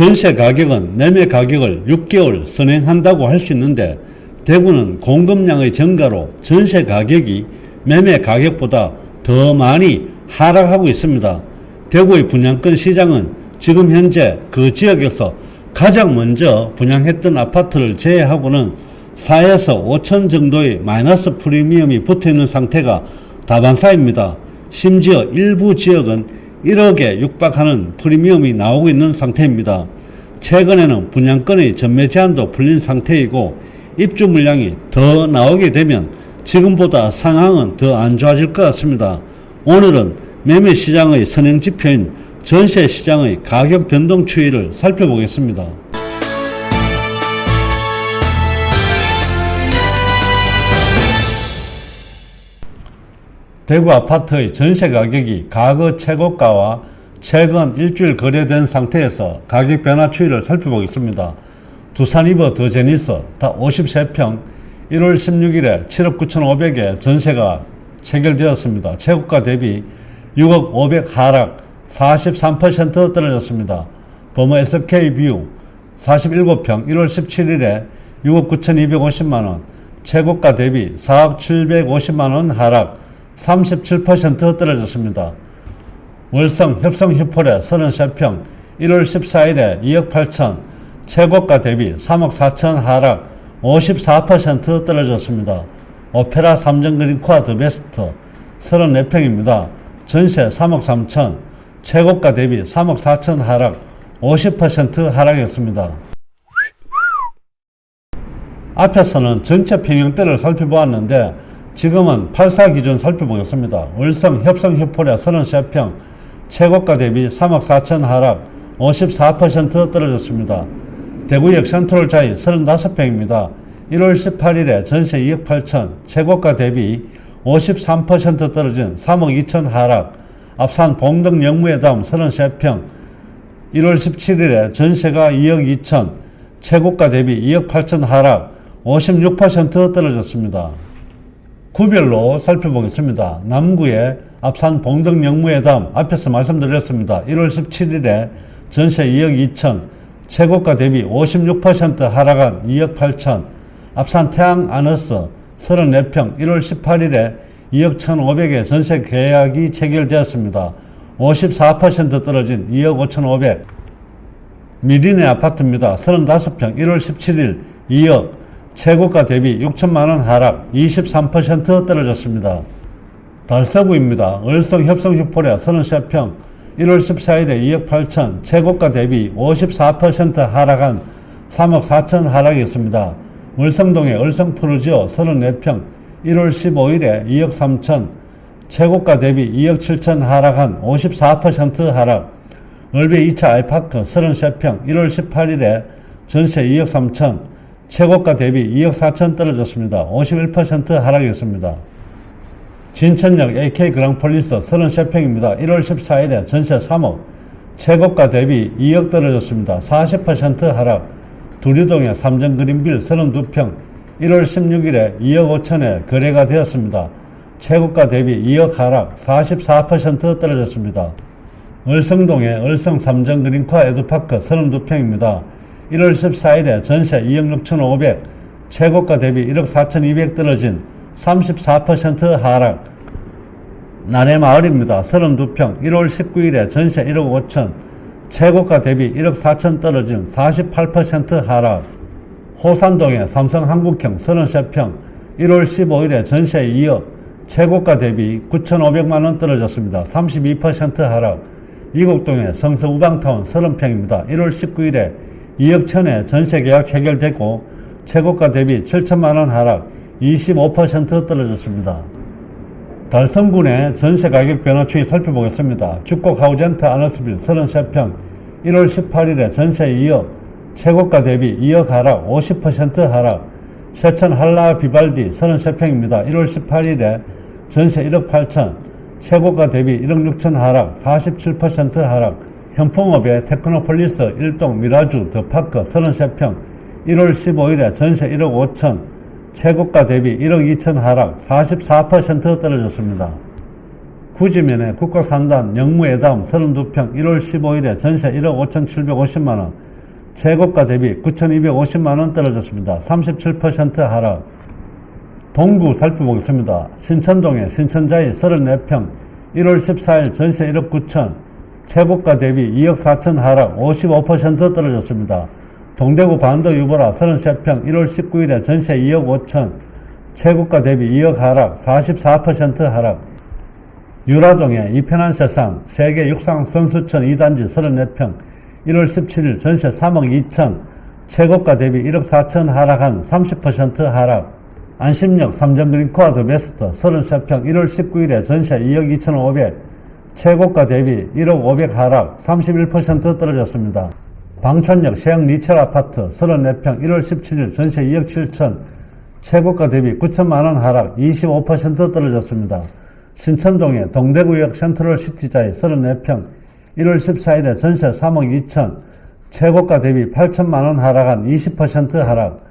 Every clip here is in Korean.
전세 가격은 매매 가격을 6개월 선행한다고 할 수 있는데 대구는 공급량의 증가로 전세 가격이 매매 가격보다 더 많이 하락하고 있습니다. 대구의 분양권 시장은 지금 현재 그 지역에서 가장 먼저 분양했던 아파트를 제외하고는 4에서 5천 정도의 마이너스 프리미엄이 붙어 있는 상태가 다반사입니다. 심지어 일부 지역은 1억에 육박하는 프리미엄이 나오고 있는 상태입니다. 최근에는 분양권의 전매 제한도 풀린 상태이고 입주 물량이 더 나오게 되면 지금보다 상황은 더 안 좋아질 것 같습니다. 오늘은 매매 시장의 선행 지표인 전세 시장의 가격 변동 추이를 살펴보겠습니다. 대구 아파트의 전세 가격이 과거 최고가와 최근 일주일 거래된 상태에서 가격 변화 추이를 살펴보겠습니다. 두산 이버 더 제니스 다 53평 1월 16일에 7억 9,500에 전세가 체결되었습니다. 최고가 대비 6억 500 하락 43% 떨어졌습니다. 범어 SK뷰 47평 1월 17일에 6억 9,250만원 최고가 대비 4억 750만원 하락 37% 떨어졌습니다. 월성 협성 휴폴의 33평 1월 14일에 2억 8천 최고가 대비 3억 4천 하락 54% 떨어졌습니다. 오페라 삼정그린 코아 더 베스트 34평입니다. 전세 3억 3천 최고가 대비 3억 4천 하락 50% 하락했습니다. 앞에서는 전체 평형대를 살펴보았는데 지금은 84 기준 살펴보겠습니다. 월성 협성협포레 33평 최고가 대비 3억 4천 하락 54% 떨어졌습니다. 대구역 센트럴 자이 35평입니다. 1월 18일에 전세 2억 8천 최고가 대비 53% 떨어진 3억 2천 하락 앞산 봉덕 영무회담 33평 1월 17일에 전세가 2억 2천 최고가 대비 2억 8천 하락 56% 떨어졌습니다. 구별로 살펴보겠습니다. 남구의 앞산 봉덕 영무회담 앞에서 말씀드렸습니다. 1월 17일에 전세 2억 2천, 최고가 대비 56% 하락한 2억 8천, 앞산 태양 아너스 34평 1월 18일에 2억 1,500에 전세 계약이 체결되었습니다. 54% 떨어진 2억 5,500. 미리네 아파트입니다. 35평 1월 17일 2억 최고가 대비 6천만 원 하락 23% 떨어졌습니다. 달서구입니다. 을성 협성 휴포레 33평 1월 14일에 2억 8천 최고가 대비 54% 하락한 3억 4천 하락했습니다. 을성동의 을성 푸르지오 34평 1월 15일에 2억 3천 최고가 대비 2억 7천 하락한 54% 하락 을배 2차 아이파크 33평 1월 18일에 전세 2억 3천 최고가 대비 2억 4천 떨어졌습니다. 51% 하락했습니다. 진천역 AK 그랑폴리스 33평입니다. 1월 14일에 전세 3억, 최고가 대비 2억 떨어졌습니다. 40% 하락. 두리동의 삼정그린빌 32평 1월 16일에 2억 5천에 거래가 되었습니다. 최고가 대비 2억 하락 44% 떨어졌습니다. 을성동의 을성 삼정그린카 에드파크 32평입니다. 1월 14일에 전세 2억 6천5백 최고가 대비 1억 4천2백 떨어진 34% 하락 나래마을입니다. 32평 1월 19일에 전세 1억 5천 최고가 대비 1억 4천 떨어진 48% 하락 호산동의 삼성한국형 33평 1월 15일에 전세 2억 최고가 대비 9,500만 원 떨어졌습니다. 32% 하락 이곡동의 성서 우방타운 30평입니다. 1월 19일에 2억 천에 전세 계약 체결됐고 최고가 대비 7천만 원 하락 25% 떨어졌습니다. 달성군의 전세 가격 변화 추이 살펴보겠습니다. 죽곡 하우젠트 아너스빌 33평 1월 18일에 전세 2억 최고가 대비 2억 하락 50% 하락 세천 한라 비발디 33평입니다. 1월 18일에 전세 1억 8천 최고가 대비 1억 6천 하락 47% 하락 현풍업의 테크노폴리스 1동 미라주 더파크 33평 1월 15일에 전세 1억 5천 최고가 대비 1억 2천 하락 44% 떨어졌습니다. 구지면에 국가산단 영무회담 32평 1월 15일에 전세 1억 5,750만원, 최고가 대비 9,250만원 떨어졌습니다. 37% 하락. 동구 살펴보겠습니다. 신천동에 신천자이 34평 1월 14일 전세 1억 9천, 최고가 대비 2억 4천 하락 55% 떨어졌습니다. 동대구 반도 유보라 33평 1월 19일에 전세 2억 5천, 최고가 대비 2억 하락 44% 하락. 유라동의 이편한 세상 세계 육상 선수촌 2단지 34평 1월 17일 전세 3억 2천, 최고가 대비 1억 4천 하락한 30% 하락. 안심역 삼성그린 코아 더 베스트 33평 1월 19일에 전세 2억 2천 5백 최고가 대비 1억 500 하락 31% 떨어졌습니다. 방천역 세양 리첼 아파트 34평 1월 17일 전세 2억 7천 최고가 대비 9천만 원 하락 25% 떨어졌습니다. 신천동의 동대구역 센트럴 시티자의 34평 1월 14일에 전세 3억 2천 최고가 대비 8천만 원 하락한 20% 하락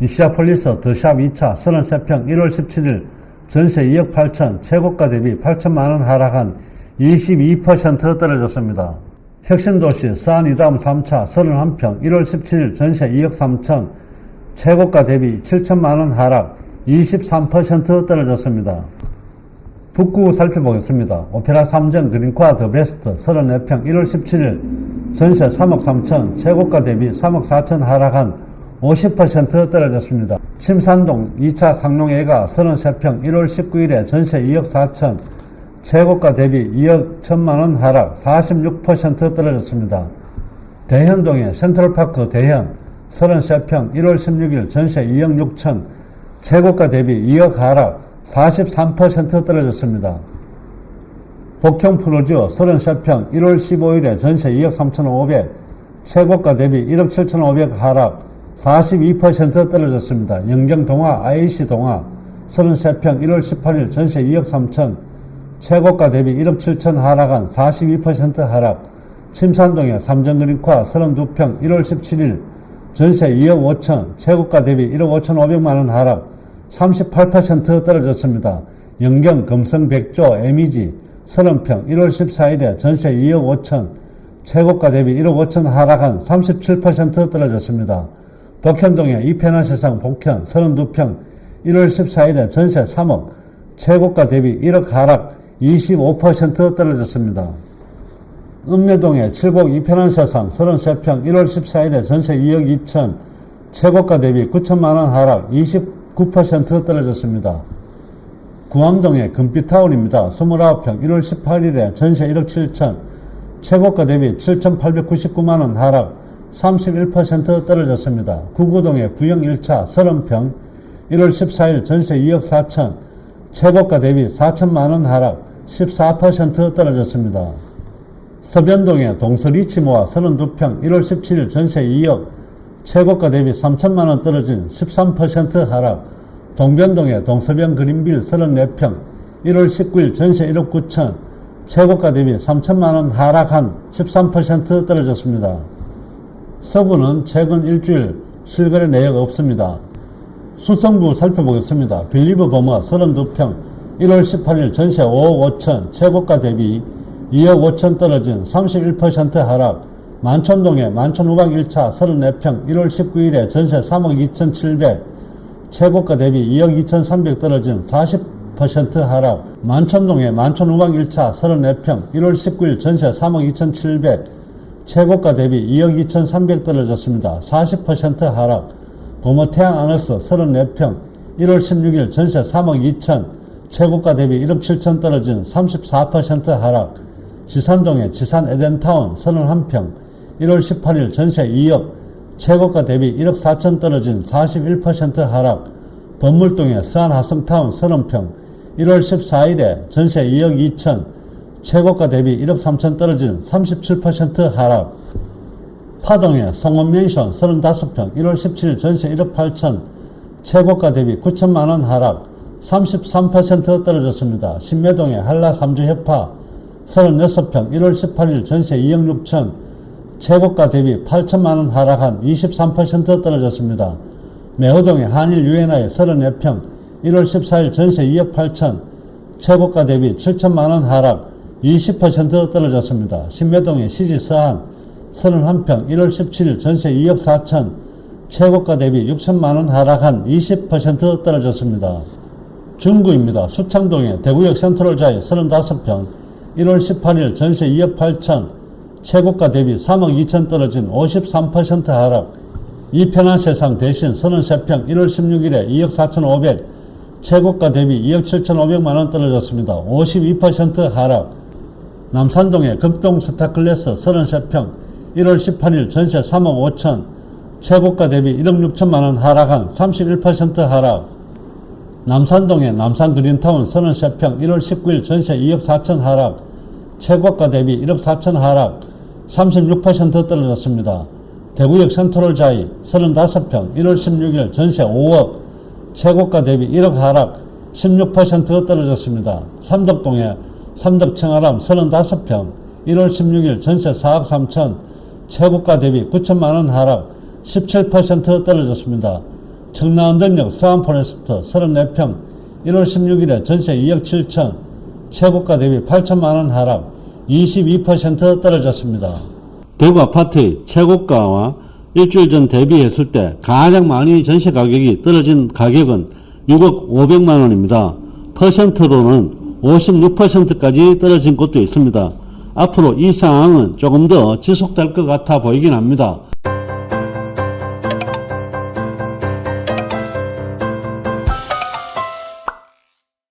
이시아폴리스 더샵 2차 33평 1월 17일 전세 2억 8천 최고가 대비 8천만 원 하락한 22% 떨어졌습니다. 혁신도시 사안이담 3차 31평 1월 17일 전세 2억 3천 최고가 대비 7천만원 하락 23% 떨어졌습니다. 북구 살펴보겠습니다. 오페라 3정 그린코아 더 베스트 34평 1월 17일 전세 3억 3천 최고가 대비 3억 4천 하락한 50% 떨어졌습니다. 침산동 2차 상농회가 33평 1월 19일에 전세 2억 4천 최고가 대비 2억 1천만 원 하락 46% 떨어졌습니다. 대현동의 센트럴파크 대현 33평 1월 16일 전세 2억 6천 최고가 대비 2억 하락 43% 떨어졌습니다. 복형 프로즈 33평 1월 15일에 전세 2억 3천5백 최고가 대비 1억 7천5백 하락 42% 떨어졌습니다. 영경동화 IC동화 33평 1월 18일 전세 2억 3천 최고가 대비 1억 7천 하락한 42% 하락 침산동의 삼정그린코아 32평 1월 17일 전세 2억 5천 최고가 대비 1억 5천 5백만원 하락 38% 떨어졌습니다. 영경 금성 백조 에미지 30평 1월 14일에 전세 2억 5천 최고가 대비 1억 5천 하락한 37% 떨어졌습니다. 복현동의 이편한 세상 복현 32평 1월 14일에 전세 3억 최고가 대비 1억 하락 25% 떨어졌습니다. 읍내동의 칠곡 이편한 세상 33평 1월 14일에 전세 2억 2천 최고가 대비 9천만원 하락 29% 떨어졌습니다. 구암동의 금빛타운입니다. 29평 1월 18일에 전세 1억 7천 최고가 대비 7,899만원 하락 31% 떨어졌습니다. 구구동의 구형 1차 30평 1월 14일 전세 2억 4천 최고가 대비 4천만원 하락 14% 떨어졌습니다. 서변동의 동서리치 모아 32평 1월 17일 전세 2억 최고가 대비 3천만원 떨어진 13% 하락 동변동의 동서변 그린빌 34평 1월 19일 전세 1억 9천 최고가 대비 3천만원 하락한 13% 떨어졌습니다. 서구는 최근 일주일 실거래 내역 없습니다. 수성구 살펴보겠습니다. 빌리브 버머 32평 1월 18일 전세 5억 5천 최고가 대비 2억 5천 떨어진 31% 하락 만촌동의 만촌우박 1차 34평 1월 19일에 전세 3억 2천 7백 최고가 대비 2억 2천 3백 떨어진 40% 하락 만촌동의 만촌우박 1차 34평 1월 19일 전세 3억 2천 7백 최고가 대비 2억 2천 3백 떨어졌습니다. 40% 하락 범어 태양 아너스 34평 1월 16일 전세 3억 2천 최고가 대비 1억 7천 떨어진 34% 하락 지산동의 지산 에덴타운 31평 1월 18일 전세 2억 최고가 대비 1억 4천 떨어진 41% 하락 범물동의 서안 하성타운 30평 1월 14일에 전세 2억 2천 최고가 대비 1억 3천 떨어진 37% 하락 파동의 송원면션 35평 1월 17일 전세 1억 8천 최고가 대비 9천만원 하락 33% 떨어졌습니다. 신매동의 한라 3주 협파 36평 1월 18일 전세 2억 6천 최고가 대비 8천만원 하락한 23% 떨어졌습니다. 매호동의 한일 유엔아의 34평 1월 14일 전세 2억 8천 최고가 대비 7천만원 하락 20% 떨어졌습니다. 신매동의 시지 서한 31평 1월 17일 전세 2억 4천 최고가 대비 6천만원 하락한 20% 떨어졌습니다. 중구입니다. 수창동의 대구역 센트럴자이 35평 1월 18일 전세 2억 8천 최고가 대비 3억 2천 떨어진 53% 하락 이 편한 세상 대신 33평 1월 16일에 2억 4천 5백 최고가 대비 2억 7천 5백만원 떨어졌습니다. 52% 하락 남산동의 극동 스타클래스 33평 1월 18일 전세 3억 5천 최고가 대비 1억 6천만원 하락한 31% 하락 남산동의 남산 그린타운 33평 1월 19일 전세 2억 4천 하락 최고가 대비 1억 4천 하락 36% 떨어졌습니다. 대구역 센트럴 자이 35평 1월 16일 전세 5억 최고가 대비 1억 하락 16% 떨어졌습니다. 삼덕동의 삼덕청아람 35평 1월 16일 전세 4억 3천 최고가 대비 9천만원 하락 17% 떨어졌습니다. 청라운동역 서안포레스트 34평 1월 16일에 전세 2억 7천 최고가 대비 8천만원 하락 22% 떨어졌습니다. 대구 아파트의 최고가와 일주일 전 대비했을 때 가장 많이 전세 가격이 떨어진 가격은 6억 5백만 원입니다. 퍼센트로는 56%까지 떨어진 곳도 있습니다. 앞으로 이 상황은 조금 더 지속될 것 같아 보이긴 합니다.